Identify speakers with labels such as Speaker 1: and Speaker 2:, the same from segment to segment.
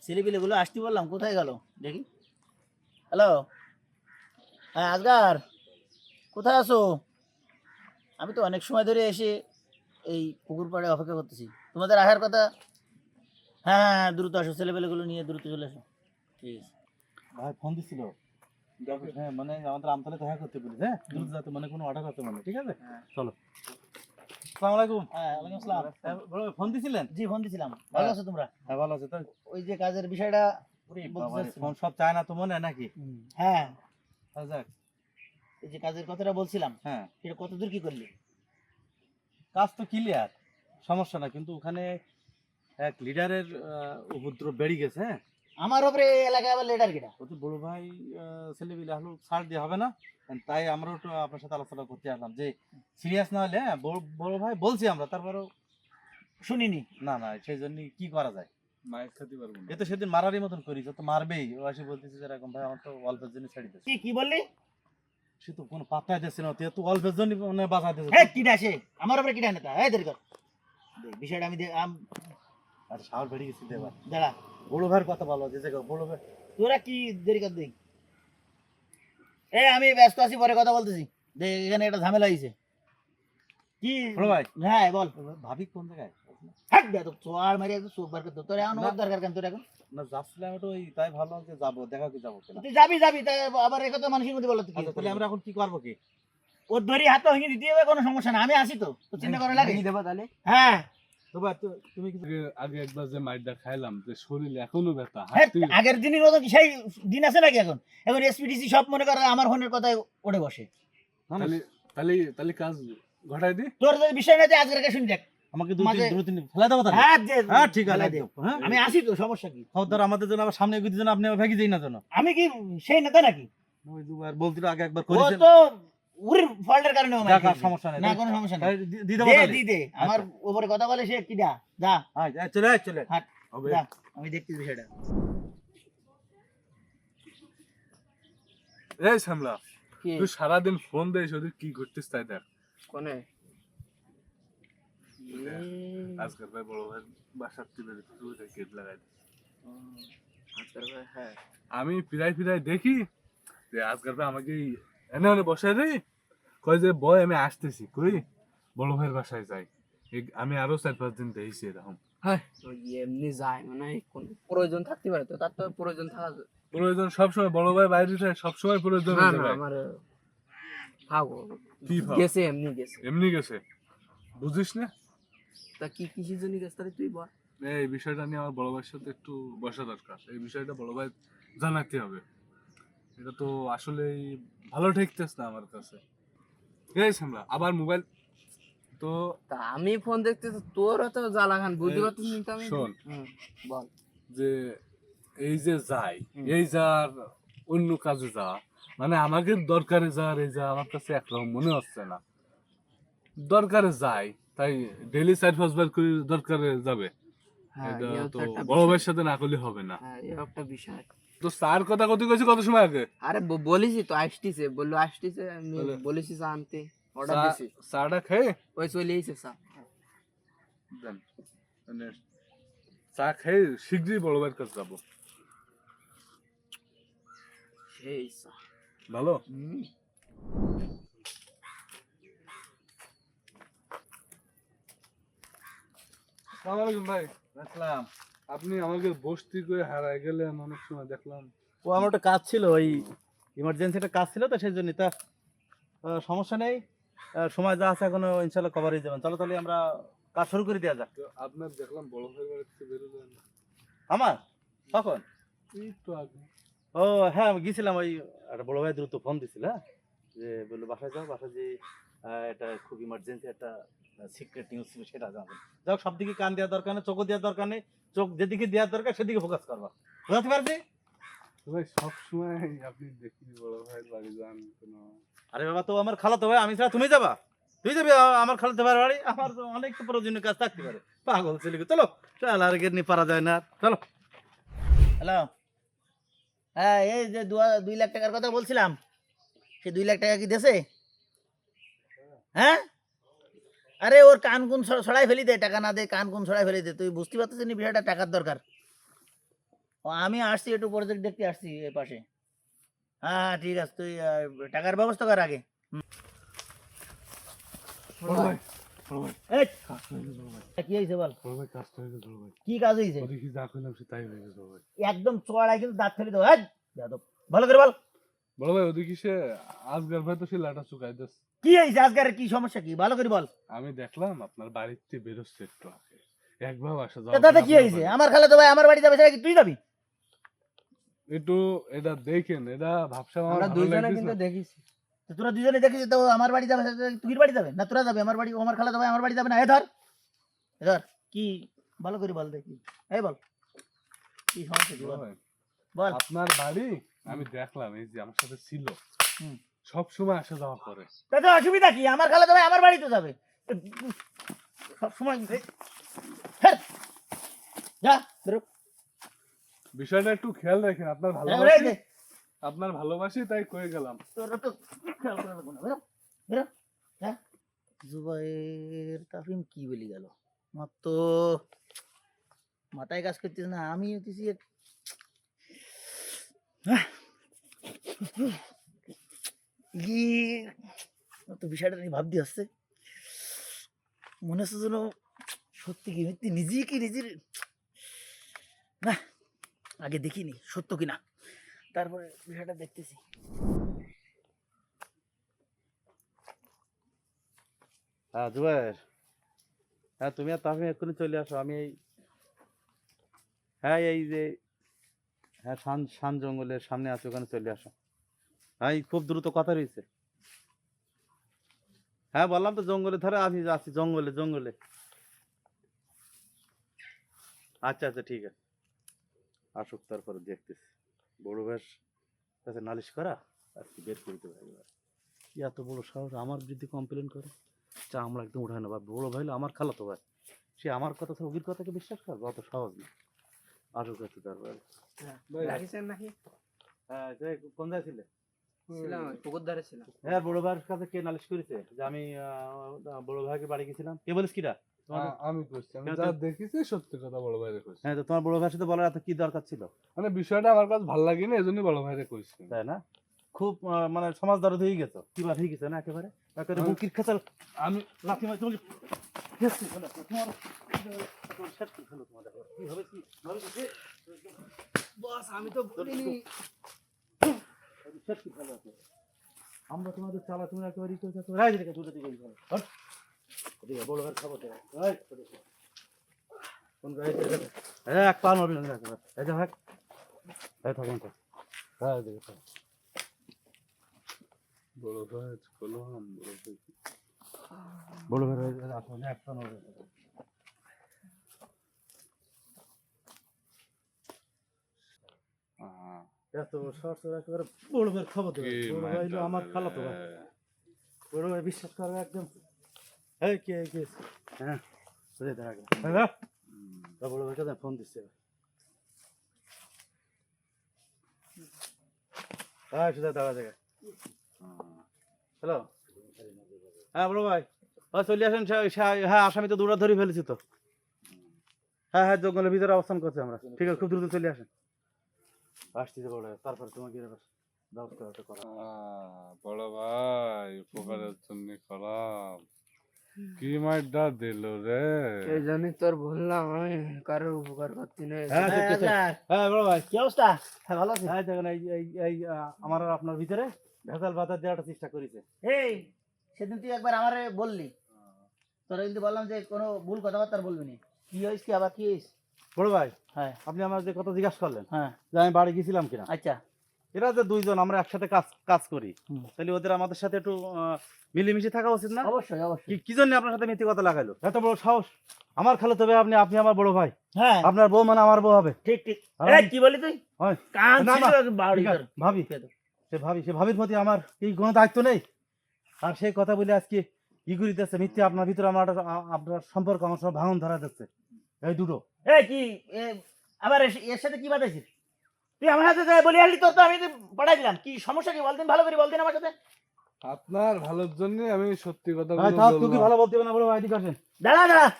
Speaker 1: ছেলেপিলেগুলো আসতে বললাম কোথায় গেল? দেখি। হ্যালো? হ্যাঁ আজগার কোথায় আছো? আমি তো অনেক সময় ধরে এসে এই পুকুর পাড়ে অপেক্ষা করতেছি। তোমাদের আসার কথা? হ্যাঁ হ্যাঁ হ্যাঁ, দ্রুত আসো ছেলেপেলেগুলো নিয়ে দ্রুত চলে আসো। ঠিক আছে।
Speaker 2: ভাই ফোন দিছিল। হ্যাঁ মানে আমাদের আমতলে দেখা করতে বলি হ্যাঁ? দ্রুত যাতে মানে কোনো অর্ডার আছে মানে ঠিক আছে?
Speaker 1: হ্যাঁ।
Speaker 2: চলো। আসসালামু আলাইকুম।
Speaker 1: হ্যাঁ ওয়ালাইকুম আসসালাম।
Speaker 2: হ্যাঁ, বড় ফোন দিছিলেন?
Speaker 1: জি ফোন দিছিলাম। ভালো আছো তোমরা?
Speaker 2: হ্যাঁ ভালো আছে। তো
Speaker 1: ওই যে কাজের বিষয়টা
Speaker 2: ওরে
Speaker 1: বলতে
Speaker 2: বাবারে,
Speaker 1: চাচ্ছিলাম।
Speaker 2: ফোন সব চায় না তো মনে নাকি?
Speaker 1: হ্যাঁ।
Speaker 2: আচ্ছা, যাক।
Speaker 1: এই যে কাজের কথাটা বলছিলাম
Speaker 2: হ্যাঁ।
Speaker 1: সেটা কতদূর কি করলি?
Speaker 2: কাজ তো ক্লিয়ার সমস্যা না কিন্তু ওখানে এক লিডারের উপদ্রব বেড়ে গেছে হ্যাঁ?
Speaker 1: আমার উপরে এলাকায় আবার লেটার কিটা
Speaker 2: তো বড় ভাই ছেলে ছেলেপিলে হলো ছাড় দিয়ে হবে না? তাই আমরাও একটু আপনার সাথে আলোচনা করতে আসলাম যে সিরিয়াস না হলে হ্যাঁ, বড় বড় ভাই বলছি আমরা তারপরেও
Speaker 1: শুনিনি।
Speaker 2: না না সেই জন্য কি করা যায়? এ তো সেদিন মারারই মতন করিস ও তো মারবেই। ও এসে বলতেছে যে এরকম ভাই আমার তো অল্পের জন্য ছেড়ে দিচ্ছে
Speaker 1: কি কি বললি?
Speaker 2: সে তো কোনো পাত্তাই দিচ্ছে না তুই তো অল্পের জন্য মানে বাঁচা দিচ্ছে
Speaker 1: কিটা সে? আমার উপরে কিটা নেতা? এই দেরি কর। বিষয়টা আম-
Speaker 2: আর বেড়ে গেছি তো এবার
Speaker 1: দাঁড়া।
Speaker 2: বড় ভাইয়ের কথা বলো যে জায়গা বড় ভাই
Speaker 1: তোরা কি দেরি কর দেই? এ আমি ব্যস্ত আছি পরে কথা বলতেছি। দেখ এখানে একটা ঝামেলা হয়েছে কি?
Speaker 2: বড় ভাই।
Speaker 1: হ্যাঁ বল।
Speaker 2: ভাবি কোন জায়গায়
Speaker 1: হাট দে তো চোয়ার মারি একদম চোখ বার করতে তোর এখন ওর দরকার কেন? তোর এখন?
Speaker 2: না যাচ্ছিলাম একটু ওই তাই যে যাব দেখা কি যাব
Speaker 1: তুই যাবি যাবি তাই আবার মানুষের মধ্যে বলো তুই
Speaker 2: আচ্ছা তাহলে আমরা এখন কি করব কি?
Speaker 1: ওর ধরি হাত ভেঙে দিতে হবে কোনো সমস্যা না। আমি আসি তো চিন্তা করা লাগে?
Speaker 2: দেবো তাহলে?
Speaker 1: হ্যাঁ।
Speaker 2: তুমি
Speaker 3: আগে আগে একবার যে মাইরটা খাইলাম যে শরীর এখনও ব্যথা
Speaker 1: আগের দিনের মতো সেই দিন আছে নাকি এখন? এখন এসপিডিসি সব মনে করে আমার ফোনের কথায় ওঠে বসে।
Speaker 2: না, না,
Speaker 3: তাহলে তাহলে তাহলে কাজ ঘটাই দি।
Speaker 1: তোর যদি বিষয় না যে আজকের শুনি দেখ।
Speaker 2: আমাকে দু তিন
Speaker 1: মাঝে-
Speaker 2: তিন ফেলা দেবো
Speaker 1: হ্যাঁ
Speaker 2: হ্যাঁ ঠিক আছে হ্যাঁ।
Speaker 1: আমি আসি তো সমস্যা কি?
Speaker 2: খবরদার আমাদের জন্য আবার সামনে এগিয়ে আপনি যাই না যেন।
Speaker 1: আমি কি সেই নেতা নাকি?
Speaker 2: ওই দুবার বলছিল আগে একবার করেছেন।
Speaker 1: ফল্টের কারণে ও।
Speaker 2: সমস্যা নেই
Speaker 1: না কোনো সমস্যা নেই।
Speaker 2: দি-
Speaker 1: দে আমার উপরে কথা বলে সে কিডা যা।
Speaker 2: হ্যাঁ যা, চলে আয়, চলে আয়।
Speaker 1: হাট।
Speaker 3: হবে।
Speaker 1: আমি দেখছি বিষয়টা।
Speaker 3: এই সামলা তুই সারাদিন ফোন দেয় ওদের কি করতিস তাই দেখ।
Speaker 1: কোনে?
Speaker 3: আজকাল ভাই বড় ভাই বাসার টিপে গেট লাগাই দিস।
Speaker 1: হ্যাঁ।
Speaker 3: আমি ফিরাই ফিরাই দেখি যে আজকাল ভাই আমাকে এনে এনে বসায় রে কয় যে বয় আমি আসতেছি। কই? বড় ভাইয়ের বাসায় যাই। আমি আরও চার পাঁচ দিন দেখছি এরকম।
Speaker 4: এমনি যায় মানে কোন প্রয়োজন থাকতে পারে তো তার তো প্রয়োজন থাকা
Speaker 3: প্রয়োজন সবসময় বড় ভাই বাইরে থাকে সবসময় প্রয়োজন
Speaker 4: না
Speaker 3: হয়ে
Speaker 4: না
Speaker 3: যায়।
Speaker 4: আমার গেছে এমনি গেছে।
Speaker 3: এমনি গেছে? বুঝিস না?
Speaker 4: তা কি কিসের জন্য গেছে তাহলে তুই বল।
Speaker 3: এই বিষয়টা নিয়ে আমার বড় ভাইয়ের সাথে একটু বসা দরকার। এই বিষয়টা বড় ভাই জানাতে হবে। এটা তো আসলেই ভালো ঠেকতেছ না আমার কাছে। এই সামলা আবার মোবাইল তো
Speaker 4: আমি ফোন দেখতে তো তোর তো বুঝতে না আমি?
Speaker 3: শোন।
Speaker 4: বল।
Speaker 3: যে এই যে যাই এই যার অন্য কাজে যাওয়া মানে আমাকে দরকারে যাওয়ার এই যা আমার কাছে একরকম মনে হচ্ছে না। দরকারে যাই তাই ডেলি চার পাঁচবার করে দরকারে যাবে।
Speaker 4: হ্যাঁ
Speaker 3: এটা তো বড়। ভাইয়ের সাথে না করলে হবে না।
Speaker 4: হ্যাঁ একটা বিষয়।
Speaker 3: তো স্যার কথা কত কইছি কত সময় আগে?
Speaker 4: আরে ব- বলিসি তো আসতিছে বলল আসতিছে আমি
Speaker 3: বলে-
Speaker 4: বলেছি চা আনতে অর্ডার দিছি।
Speaker 3: চাটা খেয়ে?
Speaker 4: ওই চলে এসে চা
Speaker 3: মানে চা খেয়ে শীঘ্রই বড় ভাইয়ের কাছে যাব।
Speaker 4: সেই চা
Speaker 3: ভালো? ভাই।
Speaker 2: রাখলাম
Speaker 3: আপনি আমাকে বস্তি করে হারায় গেলেন অনেক সময় দেখলাম।
Speaker 2: ও আমার একটা কাজ ছিল ওই ইমার্জেন্সি একটা কাজ ছিল তো সেই জন্য তা সমস্যা নেই সময় যা আছে এখনও ইনশাল্লাহ কভার হয়ে যাবেন চলো তাহলে আমরা কাজ শুরু করে দেওয়া যাক।
Speaker 3: আপনার দেখলাম বড় ভাই বাড়ি থেকে বেরোলেন
Speaker 2: আমার? কখন
Speaker 3: এই তো আগে।
Speaker 2: ও হ্যাঁ আমি গেছিলাম ওই একটা বড় ভাই দ্রুত ফোন দিছিল হ্যাঁ? যে বলল বাসায় যাও বাসায় যে এটা খুব ইমার্জেন্সি একটা সিক্রেট নিউজ ছিল সেটা জানবেন যাও সব দিকে কান দেওয়ার দরকার নেই চোখও দেওয়ার দরকার নেই চোখ যেদিকে দেওয়ার দরকার সেদিকে ফোকাস করবা। বুঝতে পারছি?
Speaker 3: তো ভাই সবসময় আপনি দেখি বড় ভাইয়ের বাড়ি যান কোনো
Speaker 2: আরে বাবা তো আমার খালাতো ভাই আমি ছাড়া তুমি যাবা? তুই যাবি আমার খালাতো ভাইয়ের বাড়ি? আমার তো অনেক তো প্রয়োজনীয় কাজ থাকতে পারে। পাগল ছেলে চলো চল। আর গেট নিয়ে পারা যায় না চলো।
Speaker 1: হ্যালো। হ্যাঁ এই যে দু- দুই লাখ টাকার কথা বলছিলাম। সে দুই লাখ টাকা কি দেছে? হ্যাঁ? আরে ওর কান কোন ছড়াই ফেলি দে টাকা না দে কান কোন ছড়াই ফেলি দে। তুই বুঝতে পারছিস নি বিষয়টা? টাকার দরকার। ও আমি আসছি একটু প্রজেক্ট দেখতে আসছি এই পাশে। হ্যাঁ ঠিক আছে তুই টাকার ব্যবস্থা কর আগে।
Speaker 3: হয়ে
Speaker 1: কি হয়েছে বল?
Speaker 3: হয়ে
Speaker 1: কি কাজ হয়েছে?
Speaker 3: হয়ে
Speaker 1: একদম চড়াই কিন্তু দাঁত ফেলে দেবো। হ্যাঁ ভালো করে বল।
Speaker 3: বড় ভাই ওদিকে সে আজকাল ভাই তো সে লাটা চুকাই দিস
Speaker 1: কি হয়েছে? আজকের কি সমস্যা কি? ভালো করে বল।
Speaker 3: আমি দেখলাম আপনার বাড়িতে বেরোচ্ছে একটু আগে। একবার আসা যাওয়া
Speaker 1: তাতে কি হয়েছে? আমার খালা তো ভাই আমার বাড়ি যাবে সেটা কি তুই যাবি?
Speaker 3: একটু এটা দেখেন এটা ভাবসাব আমরা
Speaker 4: দুইজনে কিন্তু। দেখিছি।
Speaker 1: তোরা দুজনে দেখিস তো আমার বাড়ি যাবে তুই বাড়ি যাবে? না তোরা যাবে? আমার বাড়ি আমার খালা যাবে আমার বাড়ি যাবে না। এ ধর এ ধর কি ভালো করে বল দেখি। এই বল কি সমস্যা বল।
Speaker 3: আপনার বাড়ি আমি দেখলাম এই যে আমার সাথে ছিল।
Speaker 1: হুম।
Speaker 3: সব সময় আসা যাওয়া করে।
Speaker 1: তাতে অসুবিধা কি? আমার খালা যাবে আমার বাড়িতে যাবে। সব সময় যা বেরো
Speaker 3: বিষয়টা একটু খেয়াল রাখেন আপনার
Speaker 1: এই
Speaker 3: ভালোবাসি আপনার ভালোবাসি তাই কয়ে গেলাম।
Speaker 1: জুবাইর তাফিম কি বলি গেল? আমার তো মাথায় কাজ করতেছে না আমি হতেছি আমার তো বিষয়টা নিয়ে ভাবতে আসছে মনে হচ্ছে যেন সত্যি কি মিথ্যে নিজেই কি নিজের, না, আগে দেখিনি, সত্য কিনা। তারপরে বিষয়টা দেখতেছি।
Speaker 2: হ্যাঁ জুবাইর হ্যাঁ তুমি আর তাহলে এক্ষুনি চলে আসো, আমি এই হ্যাঁ এই যে হ্যাঁ শান শান জঙ্গলের সামনে আছে, ওখানে চলে আসো। হ্যাঁ এই খুব দ্রুত কথা রয়েছে হ্যাঁ বললাম তো জঙ্গলে ধরে আমি যাচ্ছি জঙ্গলে জঙ্গলে। আচ্ছা আচ্ছা ঠিক আছে। আসুক তারপরে দেখতেছি। বড় ভাইয়ের কাছে নালিশ করা আর কি বের করে দেবো একবার। কি এত বড় সাহস আমার বিরুদ্ধে কমপ্লেন করে চা আমরা একদম উঠায় না বা বড় ভাই আমার খালাতো ভাই। সে আমার কথা তো অভির কথাকে বিশ্বাস করবে অত সহজ না। আসুক একটু তারপরে। হ্যাঁ যাই, কোন জায়গায় ছিলে? হ্যাঁ বড় ভাইয়ের কাছে কে নালিশ করেছে যে আমি বড় ভাইকে বাড়ি গেছিলাম। কে বলিস কিরা?
Speaker 3: আমি করছি আমি যা দেখেছি সত্যি কথা বড় ভাইরে কইছি।
Speaker 2: হ্যাঁ তো তোমার বড় ভাইয়ের সাথে বলার এত কি দরকার ছিল?
Speaker 3: মানে বিষয়টা আমার কাছে ভালো লাগে না এজন্যই বড় ভাইরে কইছি।
Speaker 2: তাই না? খুব মানে সমাজ দরদ হয়ে গেছো। কিবার হয়ে গেছে না একেবারে? একেবারে
Speaker 3: আমি-
Speaker 2: বুকির খেচাল।
Speaker 3: আমি
Speaker 2: লাথি মারি তোমাকে শেষ তোমার তোমার শেষ করে ফেলো তোমাদের। কি হবে কি? ভাবে কি যে-
Speaker 4: বস আমি তো বলিনি।
Speaker 2: করে ফেলো ওকে। আমরা তোমাদের চালা তুমি একেবারে ই করে থাকো রাই দিকে দুটো দিকে হট। এদিকে বড় ভাই খাব তো। কোন গাড়ি থেকে এক পা নড়বি না একেবারে এই যে ভাই। এই থাকেন তো হ্যাঁ এদিকে
Speaker 3: বড়।
Speaker 2: এত সর সর একেবারে বড় ভাই খাব তো
Speaker 3: কি
Speaker 2: বড় ভাই হলো আমার। খালাতো ভাই। বড় ভাই বিশ্বাস করবে একদম। এই কে কে? হ্যাঁ বুঝে দেখা গেল। হ্যাঁ। বড় ভাইটা না ফোন দিচ্ছে। হ্যাঁ সুদা দাঁড়া জায়গা হ্যালো হ্যাঁ বড় ভাই। হ্যাঁ চলে আসেন হ্যাঁ আসামি তো দৌড়া ধরে ফেলেছি তো। হ্যাঁ হ্যাঁ জঙ্গলের ভিতরে অবস্থান করছে আমরা। ঠিক আছে খুব দ্রুত চলে আসেন। আসছি তো বড় ভাই তোমাকে এবার ব্যবস্থা করা
Speaker 3: বড় ভাই উপকারের জন্য করাম। কি মাইটা দিল রে?
Speaker 4: এই জন্যই তোর বললাম আমি কারোর উপকার করতে নেই।
Speaker 2: হ্যাঁ
Speaker 1: হ্যাঁ,
Speaker 2: হ্যাঁ বড় ভাই
Speaker 1: কি অবস্থা? হ্যাঁ ভালো আছি।
Speaker 2: হ্যাঁ দেখেন এই এই আমার আপনার ভিতরে ভেজাল বাতার দেওয়াটা চেষ্টা করেছে।
Speaker 1: এই সেদিন তুই একবার আমারে বললি। তোরা কিন্তু বললাম যে কোনো ভুল কথাবার্তা বলবি না। কি হয়েছে কি আবার কি হয়েছে
Speaker 2: বড় ভাই
Speaker 1: হ্যাঁ।
Speaker 2: আপনি আমার যে কথা জিজ্ঞাসা করলেন
Speaker 1: হ্যাঁ।
Speaker 2: যে আমি বাড়ি গেছিলাম কিনা?
Speaker 1: আচ্ছা।
Speaker 2: এরা যে দুইজন আমরা একসাথে কাজ কাজ করি। তাহলে ওদের আমাদের সাথে একটু মিলেমিশে থাকা উচিত না?
Speaker 1: অবশ্যই অবশ্যই।
Speaker 2: কি জন্য আপনার সাথে মিথ্যে কথা লাগাইলো? এত বড় সাহস। আমার খালো তবে আপনি আপনি আমার বড় ভাই।
Speaker 1: হ্যাঁ।
Speaker 2: আপনার বউ মানে আমার বউ হবে।
Speaker 1: ঠিক ঠিক।
Speaker 2: আর
Speaker 1: কি বলি তুই।
Speaker 2: ভাবি। সে ভাবি সে ভাবির প্রতি আমার এই কোনো দায়িত্ব নেই? আর সেই কথা বলে আজকে ই করিতেছে মিথ্যে আপনার ভিতরে আমার আপনার সম্পর্ক আমার সব ভাঙন ধরা যাচ্ছে এই দুটো।
Speaker 1: এই কি আবার এর- সাথে কি বাতাইছিস তুই আমার সাথে বলি আসলি তোর তো আমি পাঠাই দিলাম। কি সমস্যা কি? বলতেন ভালো করে বলতেন আমার সাথে।
Speaker 3: আপনার ভালোর জন্য আমি সত্যি কথা
Speaker 2: ভাই থাক তুই ভালো বলতে না ভাই এদিকে
Speaker 1: দাঁড়া দাঁড়া।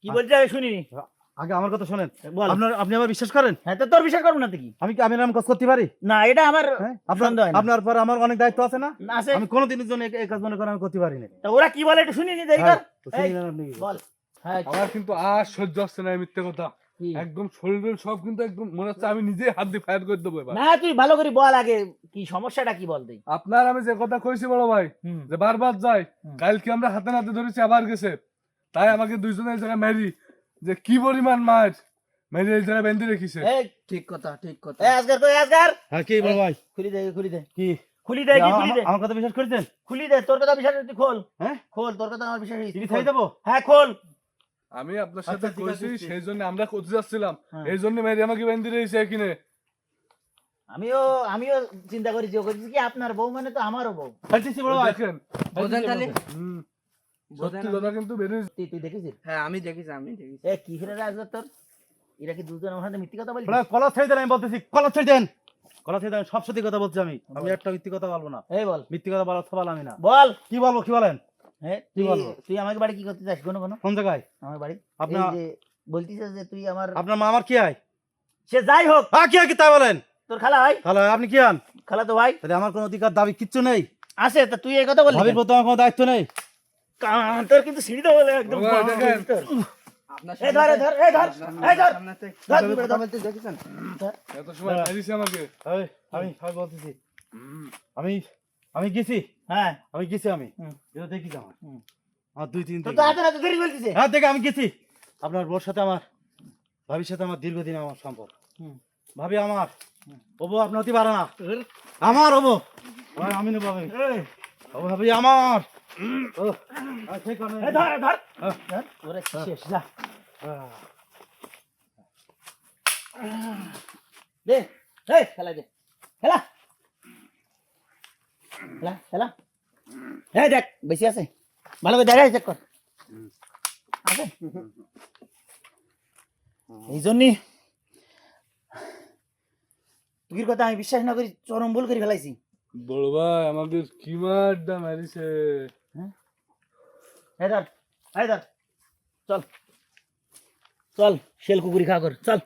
Speaker 1: কি বলছিস আমি শুনিনি।
Speaker 2: আগে আমার কথা শোনেন।
Speaker 1: বল।
Speaker 2: আপনার আপনি আমার বিশ্বাস করেন?
Speaker 1: হ্যাঁ তো তোর বিশ্বাস করব না কি?
Speaker 2: আমি কি আমি এরকম কাজ করতে পারি?
Speaker 1: না এটা আমার
Speaker 2: হ্যাঁ? আপনার। আপনার পর আমার অনেক দায়িত্ব আছে না? আমি কোনোদিনের জন্য এই- কাজ মনে করেন আমি করতে পারি না।
Speaker 1: ওরা কি বলে একটু শুনি নি দেরি কর।
Speaker 2: হ্যাঁ?
Speaker 1: বল।
Speaker 3: আমার কিন্তু আর সহ্য হচ্ছে না মিথ্যে কথা। একদম শরীরের সব কিন্তু একদম মনে হচ্ছে আমি নিজেই হাত দিয়ে ফায়ার করে দেবো
Speaker 1: না তুই ভালো করে বল আগে কি সমস্যাটা কি বল তুই
Speaker 3: আপনার আমি যে কথা কইছি বড় ভাই যে বারবার যাই কালকে আমরা হাতে নাতে ধরেছি আবার গেছে। তাই আমাকে দুইজনে এই জায়গায় মেরি যে কি পরিমাণ মার মেরি এই জায়গায় বেঁধে রেখেছে।
Speaker 4: ঠিক কথা ঠিক কথা।
Speaker 1: এই আজগার কই আজগার?
Speaker 2: হ্যাঁ কি বড় ভাই?
Speaker 1: খুলি দে খুলি দে।
Speaker 2: কি?
Speaker 1: খুলি দে কি খুলি দে?
Speaker 2: আমার কথা বিশ্বাস করেছেন
Speaker 1: খুলি দে তোর কথা বিশ্বাস তুই খোল।
Speaker 2: হ্যাঁ?
Speaker 1: খোল তোর কথা আমার বিশ্বাস খোল।
Speaker 2: খাই দেবো?
Speaker 1: হ্যাঁ খোল।
Speaker 3: আমি আপনার সাথে
Speaker 2: আচ্ছা,
Speaker 3: কইছি সেই জন্য আমরা করতে যাচ্ছিলাম।
Speaker 1: হ্যাঁ।
Speaker 3: এই জন্য মেরি আমাকে বেঁধে রয়েছে কিনে
Speaker 1: আমিও আমিও চিন্তা করেছি ও করেছি কি আপনার বউ মানে তো আমারও বউ।
Speaker 2: খাইতেছি বড় ভাই।
Speaker 3: দেখেন
Speaker 4: বোঝেন তাহলে?
Speaker 3: হুম,
Speaker 4: বোঝেন
Speaker 3: সত্যি কথা কিন্তু বেরিয়ে
Speaker 1: তুই তুই দেখেছিস?
Speaker 4: হ্যাঁ আমি দেখেছি আমি দেখেছি।
Speaker 1: এ কি ফিরে আজগার তোর? এরা কি দুজন আমার সাথে মিথ্যে কথা বলছিস
Speaker 2: বড় কলা ছেড়ে দেন আমি বলতেছি কলা ছেড়ে দেন। কলা ছেড়ে দেন সব সত্যি কথা বলছি আমি। আমি একটা মিথ্যে কথা বলব না।
Speaker 1: এই বল।
Speaker 2: মিথ্যে কথা বলার সবাল আমি না।
Speaker 1: বল।
Speaker 2: কি বলব কি বলেন?
Speaker 1: হ্যাঁ তুই তুই আমাকে বাড়ি কি করতে চাস? কোনো কোনো
Speaker 2: কোন জায়গায়?
Speaker 1: আমার বাড়ি।
Speaker 2: আপনার
Speaker 1: এই যে তুই আমার
Speaker 2: আপনার মা আমার কি হয়
Speaker 1: সে যাই হোক।
Speaker 2: হ্যাঁ কি হয় কি তাই বলেন?
Speaker 1: তোর খালা হয়
Speaker 2: তাহলে আপনি কি হন
Speaker 1: খালা তো ভাই।
Speaker 2: তাহলে আমার কোনো অধিকার দাবি কিচ্ছু নেই।
Speaker 1: আছে তা তুই এই কথা বললি
Speaker 2: ভাবির প্রতি আমার কোনো দায়িত্ব নেই।
Speaker 1: তোর কিন্তু সিঁড়ি বলে একদম
Speaker 2: বলতেছি। আমি আমি গেছি।
Speaker 1: হ্যাঁ।
Speaker 2: আমি গেছি আমি। এটা দেখি আমার। আমার দুই তিন
Speaker 1: তো হাতে হাতে ধরে বলতিছে।
Speaker 2: হ্যাঁ দেখে আমি গেছি। আপনার বোর সাথে আমার ভাবির সাথে আমার দীর্ঘদিন আমার সম্পর্ক।
Speaker 1: হুম।
Speaker 2: ভাবি আমার। ওবো আপনার হতে পারে না। আমার ওবো। আমি নেব আমি। ভাবি আমার। ও।
Speaker 1: ধর, ধর।
Speaker 2: হ্যাঁ।
Speaker 1: ওরে শেষ, যা। দে, খেলা দে। খেলা। খেলা। এই দেখ, বেশি আছে। ভালো করে দেখাই চেক কর। আছে? এই জন্যই তুই কথা আমি বিশ্বাস না করি চরম ভুল করে ফেলাইছি।
Speaker 3: বড় ভাই আমাদের কি মারটা মেরিছে?
Speaker 1: এই ধর এই ধর। চল। চল শেল কুকুরি খা কর চল।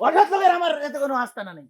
Speaker 1: হঠাৎ লোকের আমার এতে কোনো আস্থা না নেই।